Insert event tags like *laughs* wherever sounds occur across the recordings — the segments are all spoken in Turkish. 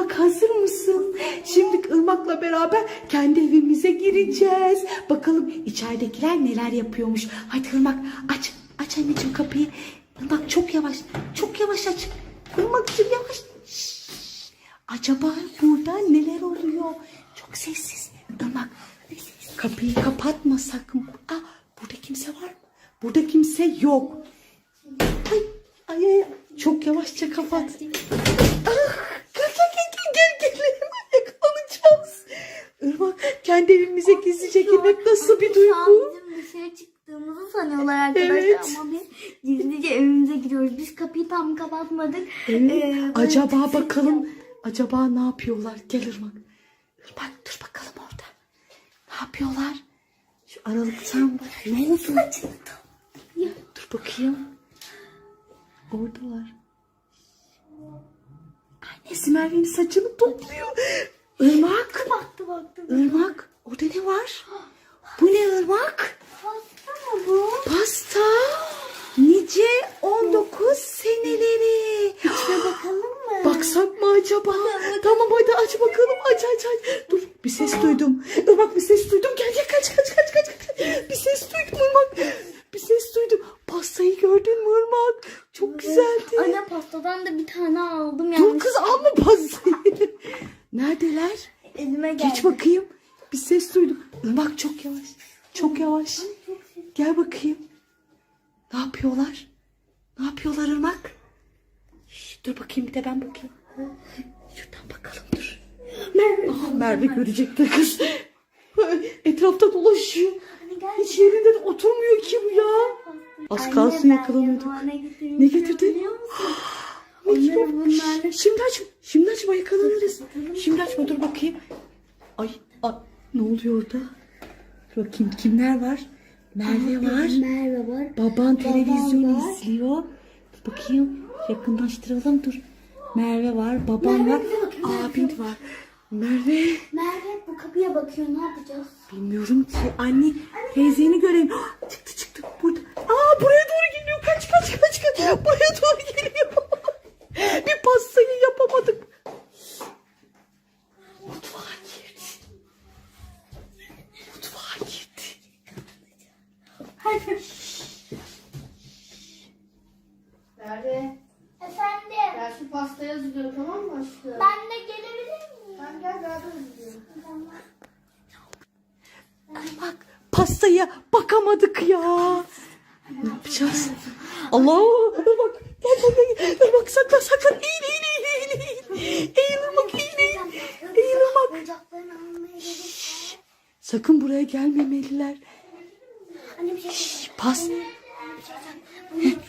Irmak hazır mısın? Şimdi Irmak'la beraber kendi evimize gireceğiz. Bakalım içeridekiler neler yapıyormuş. Hadi Irmak aç. Aç anneciğim kapıyı. Irmak çok yavaş. Çok yavaş aç. Irmak'cığım yavaş. Acaba burada neler oluyor? Çok sessiz. Irmak kapıyı kapatma sakın. Aa, burada kimse var mı? Burada kimse yok. Ay, ay, ay. Çok yavaşça kapat. Ah, gel gel gel gel gel gel hemen yakalanacağız. Irmak kendi evimize gizlice girmek nasıl bir duygu? bizim dışarı çıktığımızı sanıyorlar arkadaşlar Evet. ama biz gizlice evimize giriyoruz. Biz kapıyı tam kapatmadık. Evet. Ee, böyle acaba tıksırınca- bakalım acaba ne yapıyorlar? Gel Irmak. Irmak dur bakalım orada. Ne yapıyorlar? Şu aralıktan bak. Ne oldu? Dur bakayım. Oradalar. Annesi Merve'nin saçını topluyor. Irmak. Baktı baktı. Irmak. Orada ne var? Bu ne Irmak? Pasta mı bu? Pasta. Nice 19 seneleri. İçine bakalım mı? Baksak mı acaba? Tamam hadi aç bakalım aç aç aç. Dur bir ses duydum. Irmak bir ses duydum. Gel gel kaç kaç kaç kaç. kaç. Bir ses duydum Irmak. Bir ses duydum. Pastayı gördün mü Irmak? Çok güzeldi. Anne pastadan da bir tane aldım Dur yanlış. kız alma pastayı. Neredeler? Elime geldi. Geç bakayım. Bir ses duydum. Irmak çok yavaş. Çok yavaş. Gel bakayım. Ne yapıyorlar? Ne yapıyorlar Irmak? Şş, dur bakayım bir de ben bakayım. Şuradan bakalım dur. Merve. Ah Merve görecektir kız. Etrafta dolaşıyor. Hiç yerinden oturmuyor ki bu ya. Az kalsın yakalanıyorduk. Ne, getirdin? *gasps* Şimdi açma. Şimdi açma yakalanırız. Şimdi açma dur bakayım. Ay, ay ne oluyor orada? Bakayım kimler var? Merve var. Merve var. Baban televizyon var. izliyor. Bakayım yakınlaştıralım dur. Merve var, baban Merve var, abin var. Merve Merve bu kapıya bakıyor ne yapacağız? bilmiyorum ki anne teyzeni göreyim. *gasps* Çıktı çıktı burada. Aa buraya doğru geliyor. Kaç kaç kaç kaç. Buraya doğru geliyor. Ben pastayı hazırlıyorum tamam mı aşkım? ben de gelebilir miyim? Sen gel beraber hazırlayalım. Bak pastaya bakamadık ya. Ne yapacağız? Allah bak gel gel gel. Dur bak sakla sakla. Eğil eğil eğil eğil. Eğil bak eğil eğil. Eğil bak. Sakın buraya gelmemeliler. Anne bir şey söyleyeceğim. Pas.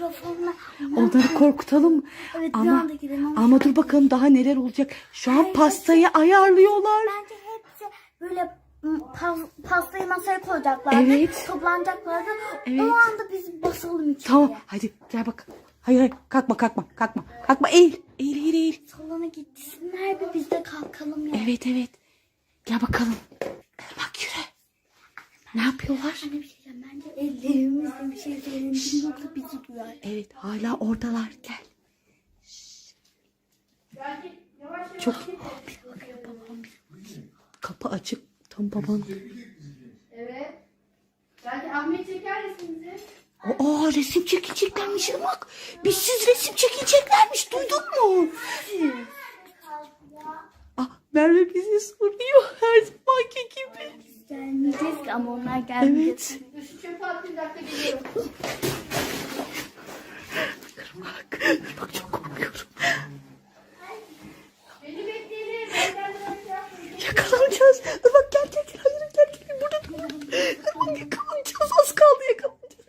Mikrofonla. Onları korkutalım. Evet, bir ama, anda gidelim ama- dur bakalım daha neler olacak. Şu an pastayı ayarlıyorlar. Bence hepsi böyle pas- pastayı masaya koyacaklardı. Evet. Toplanacaklardı. Evet. O anda biz basalım içeri. Tamam hadi gel bak. Hayır hayır kalkma kalkma kalkma. Kalkma eğil. Eğil eğil eğil. Salona gitsinler bir biz de kalkalım ya. Evet evet. Gel bakalım. Bak yürü. Ne yapıyorlar? Anne bir şey diyeceğim. Bence ellerimizle bir şey söyleyelim. Yoksa bizi duyar. Evet hala oradalar gel. Belki yavaş yavaş. Çok kapı açık tam baban. Evet. Belki Ahmet çeker resmimizi. Aa resim çekeceklermiş Irmak. Biz siz resim çekeceklermiş duydun mu? Ah Merve bizi soruyor her zamanki gibi. Gelmeyeceğiz ki ama onlar gelmeyecek. Evet. Dur şu çöpe atayım dakika geliyorum. Irmak, Irmak çok korkuyorum. Beni bekleyelim. Şey. Yakalanacağız. Irmak gel gel gel. Hayır gel gel. Burada dur. Irmak yakalanacağız. Az kaldı yakalanacağız.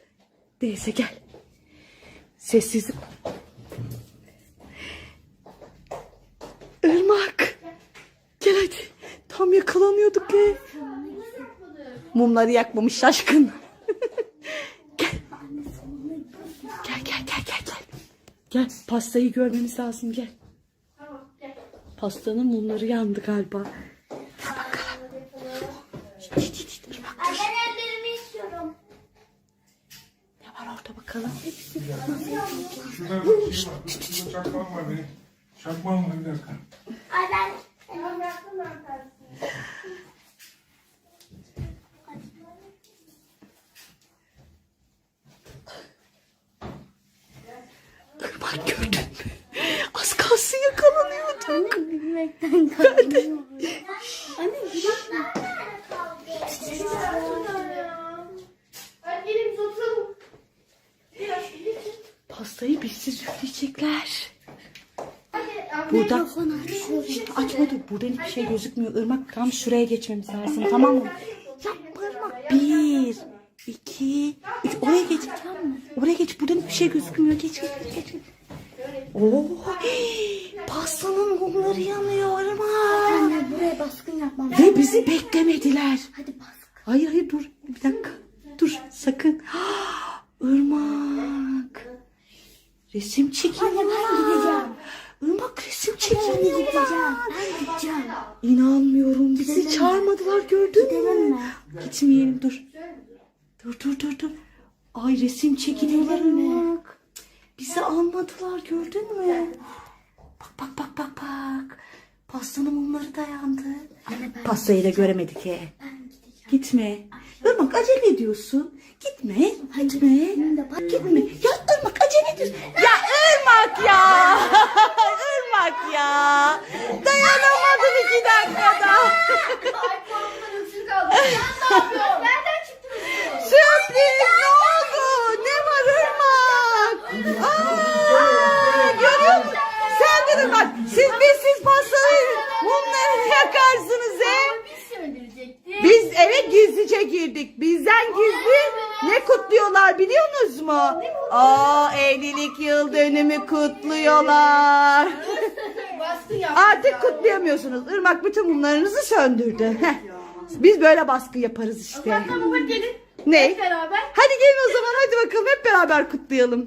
Neyse gel. Sessizlik. Irmak. Gel hadi. Tam yakalanıyorduk ya. Mumları yakmamış şaşkın. *laughs* gel. Gel gel gel gel gel. Gel pastayı görmemiz lazım gel. Tamam gel. Pastanın mumları yandı galiba. Ay ben ellerimi istiyorum. Ne var orada bakalım. Şurada şey var. Şurada çakmağım var benim. Çakmağım var bir dakika. Ay ben Tamam bıraktım ben tersini. Irmak gördün mü? Az kalsın yakalanıyorduk. gülmekten. Anne biz oturalım. Biraz gelin. Pastayı bizsiz üfleyecekler. Burada Mikrofonu açıyorum. açma dur. Buradan hiçbir şey gözükmüyor. Irmak tam şuraya geçmemiz lazım. Tamam mı? Bir, iki, üç. Oraya geç. Oraya geç. Buradan hiçbir şey gözükmüyor. Geç, geç, geç. Hayır hayır dur. Bir dakika. Dur sakın. *gasps* Irmak. Resim çekiliyor. Anne ben gideceğim. Irmak resim Ben çekiliyor. gideceğim. Ben gideceğim. İnanmıyorum. Bizi Gidelim. çağırmadılar gördün Gidelim mü? mi? Gitmeyelim dur. Dur dur dur dur. Ay resim çekiliyorlar? Irmak. Bizi almadılar gördün mü? Bak bak bak bak bak. Pastanın mumları dayandı. Ben Pastayı da göremedik he. Gitme. Irmak acele ediyorsun. Gitme. Gitme. Gitme. Ya Irmak acele ediyorsun. Ya Irmak ya. *laughs* Irmak ya. Dayanamadın iki dakikada. Sürpriz ne oldu? Ne var Irmak? Aa, görüyor musun? Sen de Irmak. Siz biz siz pastayı mumları yakarsınız he. Biz eve gizlice girdik. Bizden gizli ne kutluyorlar biliyorsunuz mu? Aa evlilik yıl dönümü kutluyorlar. Artık kutlayamıyorsunuz. Irmak bütün mumlarınızı söndürdü. Heh. Biz böyle baskı yaparız işte. Gelin. Ne? Hep beraber. Hadi gelin o zaman hadi bakalım hep beraber kutlayalım.